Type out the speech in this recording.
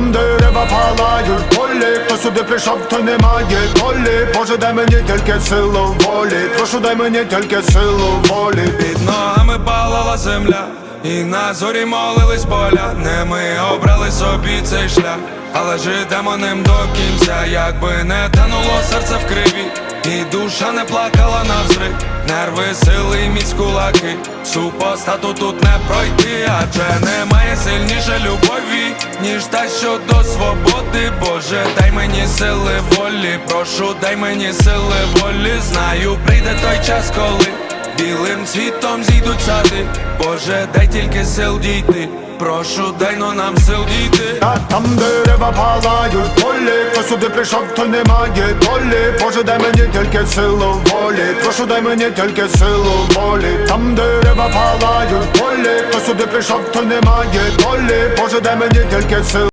там дерева палають полі Хто сюди прийшов, той не має долі. Боже, дай мені тільки силу волі. Прошу, дай мені тільки силу волі. Під ногами палала земля, і на зорі молились поля. Не ми обрали собі цей шлях, але ж ідемо ним до кінця, якби не тануло серце в криві, і душа не плакала навзрив. Нерви, сили, міць кулаки, супостату тут не пройти, адже немає любові, ніж та, що до свободи. Боже, дай мені сили волі, прошу, дай мені сили волі. Знаю, прийде той час, коли. Білим цвітом зійдуть сади, Боже, дай тільки сил дійти. Прошу, дай но нам сил дійти. А там дерева палають полі Хто сюди прийшов, той не має долі Боже, дай мені тільки силу волі Прошу, дай мені тільки силу волі Там дерева палають полі Хто сюди прийшов, той не має долі Боже, дай мені тільки силу